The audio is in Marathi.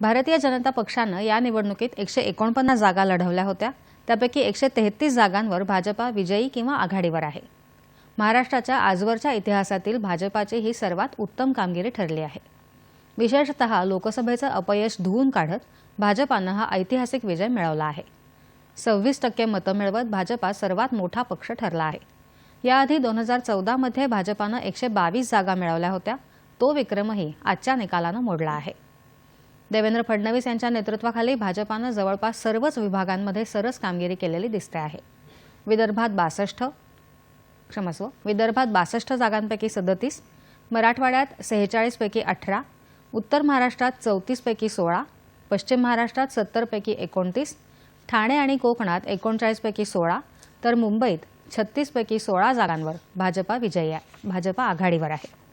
भारतीय जनता पक्षानं या निवडणुकीत एकशे एकोणपन्नास जागा लढवल्या होत्या. त्यापैकी एकशे तेहतीस जागांवर भाजपा विजयी किंवा आघाडीवर आहे. महाराष्ट्राच्या आजवरच्या इतिहासातील भाजपाची ही सर्वात उत्तम कामगिरी ठरली आहे. विशेषतः लोकसभेचं अपयश धुवून काढत भाजपानं हा ऐतिहासिक विजय मिळवला आहे. सव्वीस टक्के मतं मिळवत भाजपा सर्वात मोठा पक्ष ठरला आहे. याआधी दोन हजार चौदामध्ये भाजपानं एकशे बावीस जागा मिळवल्या होत्या. तो विक्रमही आजच्या निकालानं मोडला आहे. देवेंद्र फडणवीस यांच्या नेतृत्वाखाली भाजपानं जवळपास सर्वच विभागांमध्ये सरस कामगिरी केलेली दिसते आहे. विदर्भात बासष्ट क्षमस्व. विदर्भात बासष्ट जागांपैकी सदतीस मराठवाड्यात सेहेचाळीसपैकी अठरा उत्तर महाराष्ट्रात चौतीसपैकी सोळा पश्चिम महाराष्ट्रात सत्तरपैकी एकोणतीस ठाणे आणि कोकणात एकोणचाळीसपैकी सोळा तर मुंबईत छत्तीसपैकी सोळा जागांवर भाजपा विजयी आहे. भाजपा आघाडीवर आहे.